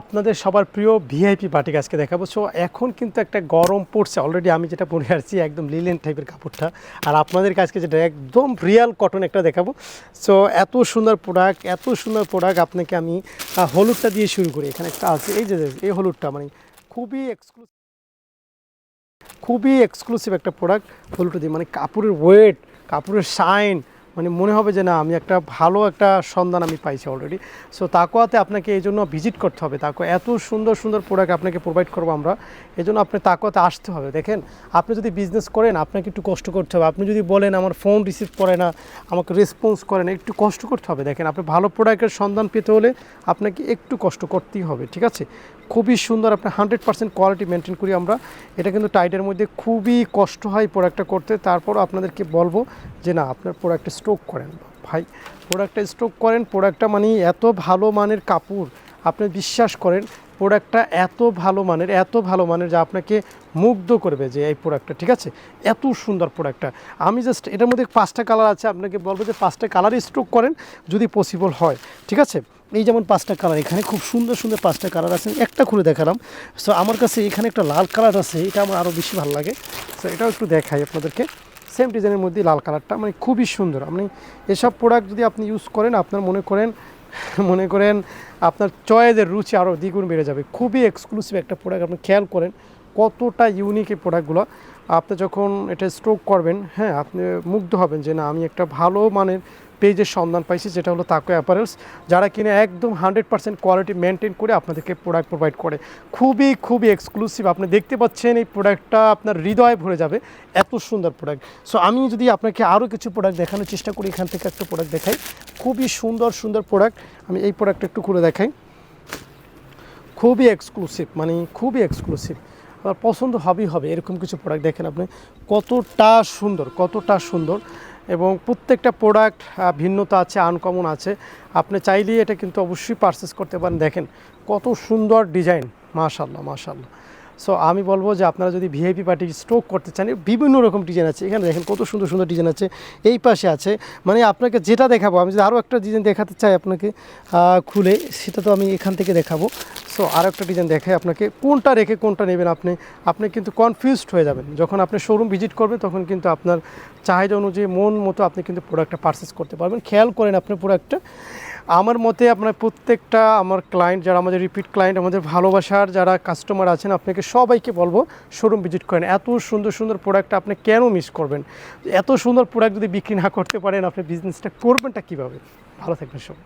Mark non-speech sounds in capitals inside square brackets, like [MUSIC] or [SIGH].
আপনাদের সবার প্রিয় ভিআইপি বাটিক আজকে দেখাবো। সো এখন কিন্তু একটা গরম পড়ছে। অলরেডি আমি যেটা পরে আসছি, একদম লিলেন টাইপের কাপড়টা। আর আপনাদের কাছকে যেটা একদম রিয়াল কটন একটা দেখাবো। সো এত সুন্দর প্রোডাক্ট এত সুন্দর প্রোডাক্ট আপনাকে আমি হলুদটা দিয়ে শুরু করি। এখানে একটা আছে। এই যে, এই হলুদটা মানে খুবই এক্সক্লুসিভ খুবই এক্সক্লুসিভ একটা প্রোডাক্ট হলুদটা দিয়ে মানে কাপড়ের ওয়েট কাপড়ের শাইন মানে মনে হবে যে না, আমি একটা ভালো একটা সন্ধান আমি পাইছি অলরেডি সো তাকোয়াতে আপনাকে এই জন্য ভিজিট করতে হবে। তাকোয়া এত সুন্দর সুন্দর প্রোডাক্ট আপনাকে প্রোভাইড করব আমরা। এই জন্য আপনি তাকোয়াতে আসতে হবে। দেখেন, আপনি যদি বিজনেস করেন, আপনাকে একটু কষ্ট করতে হবে। আপনি যদি বলেন, আমার ফোন রিসিভ করে না, আমাকে রেসপন্স করে না, একটু কষ্ট করতে হবে। দেখেন, আপনি ভালো প্রোডাক্টের সন্ধান পেতে হলে আপনাকে একটু কষ্ট করতেই হবে, ঠিক আছে? খুবই সুন্দর, আপনি হান্ড্রেড পার্সেন্ট কোয়ালিটি মেনটেন করি আমরা। এটা কিন্তু টাইটের মধ্যে খুবই কষ্ট হয় প্রোডাক্টটা করতে। তারপরও আপনাদেরকে বলব যে না, আপনার প্রোডাক্টটা স্ট্রোক করেন। ভাই প্রোডাক্টটা স্ট্রোক করেন প্রোডাক্টটা মানে এত ভালো মানের কাপড় আপনি বিশ্বাস করেন প্রোডাক্টটা এত ভালো মানের, এত ভালো মানের যা আপনাকে মুগ্ধ করবে যে এই প্রোডাক্টটা ঠিক আছে? এত সুন্দর প্রোডাক্টটা আমি জাস্ট এটার মধ্যে পাঁচটা কালার আছে, আপনাকে বলব যে পাঁচটা কালারই স্ট্রোক করেন, যদি পসিবল হয়, ঠিক আছে? এই যেমন পাঁচটা কালার এখানে খুব সুন্দর সুন্দর পাঁচটা কালার আছে একটা খুলে দেখালাম। সো আমার কাছে এখানে একটা লাল কালার আছে, এটা আমার আরও বেশি ভালো লাগে। সো এটাও একটু দেখাই আপনাদেরকে। সেম ডিজাইনের মধ্যে লাল কালারটা মানে খুবই সুন্দর। আপনি এসব প্রোডাক্ট যদি আপনি ইউজ করেন, আপনার মনে করেন [LAUGHS] মনে করেন আপনার চয়েদের রুচি আরও দ্বিগুণ বেড়ে যাবে। খুবই এক্সক্লুসিভ একটা প্রোডাক্ট আপনি খেয়াল করেন। কতটা ইউনিক এই প্রোডাক্টগুলো আপনি যখন এটা স্ট্রোক করবেন হ্যাঁ আপনি মুগ্ধ হবেন যে না, আমি একটা ভালো মানের পেজের সন্ধান পাইছি, যেটা হলো তাকো অ্যাপারেলস যারা কিনে একদম হান্ড্রেড পার্সেন্ট কোয়ালিটি মেনটেন করে আপনাদেরকে প্রোডাক্ট প্রোভাইড করে। খুবই খুবই এক্সক্লুসিভ আপনি দেখতে পাচ্ছেন এই প্রোডাক্টটা আপনার হৃদয়ে ভরে যাবে। এত সুন্দর প্রোডাক্ট সো আমি যদি আপনাকে আরও কিছু প্রোডাক্ট দেখানোর চেষ্টা করি, এখান থেকে একটা প্রোডাক্ট দেখাই। খুবই সুন্দর সুন্দর প্রোডাক্ট আমি এই প্রোডাক্টটা একটু খুলে দেখাই। খুবই এক্সক্লুসিভ মানে খুবই এক্সক্লুসিভ আপনার পছন্দ হবেই হবে, এরকম কিছু প্রোডাক্ট দেখেন আপনি। কতটা সুন্দর কতটা সুন্দর। এবং প্রত্যেকটা প্রোডাক্ট ভিন্নতা আছে আনকমন আছে। আপনি চাইলেই এটা কিন্তু অবশ্যই পারচেস করতে পারেন। দেখেন কত সুন্দর ডিজাইন মাশাল্লাহ মাশাল্লাহ সো আমি বলব যে আপনারা যদি ভিআইপি পার্টি স্ট্রোক করতে চান বিভিন্ন রকম ডিজাইন আছে। এখানে দেখেন কত সুন্দর সুন্দর ডিজাইন আছে। এই পাশে আছে মানে আপনাকে যেটা দেখাবো, আমি যদি আরও একটা ডিজাইন দেখাতে চাই আপনাকে খুলে, সেটা তো আমি এখান থেকে দেখাবো। সো আরও একটা ডিজাইন দেখাই আপনাকে, কোনটা রেখে কোনটা নেবেন আপনি আপনি কিন্তু কনফিউজড হয়ে যাবেন। যখন আপনি শোরুম ভিজিট করবেন, তখন কিন্তু আপনার চাহিদা অনুযায়ী মন মতো আপনি কিন্তু প্রোডাক্টটা পারচেস করতে পারবেন। খেয়াল করেন আপনি প্রোডাক্টটা আমার মতে আপনার প্রত্যেকটা আমার ক্লায়েন্ট যারা আমাদের রিপিট ক্লায়েন্ট আমাদের ভালোবাসার যারা কাস্টমার আছেন, আপনাকে সবাইকে বলব শোরুম ভিজিট করেন। এত সুন্দর সুন্দর প্রোডাক্ট আপনি কেন মিস করবেন? এত সুন্দর প্রোডাক্ট যদি বিক্রি না করতে পারেন, আপনি বিজনেসটা করবেনটা কীভাবে? ভালো থাকবেন সব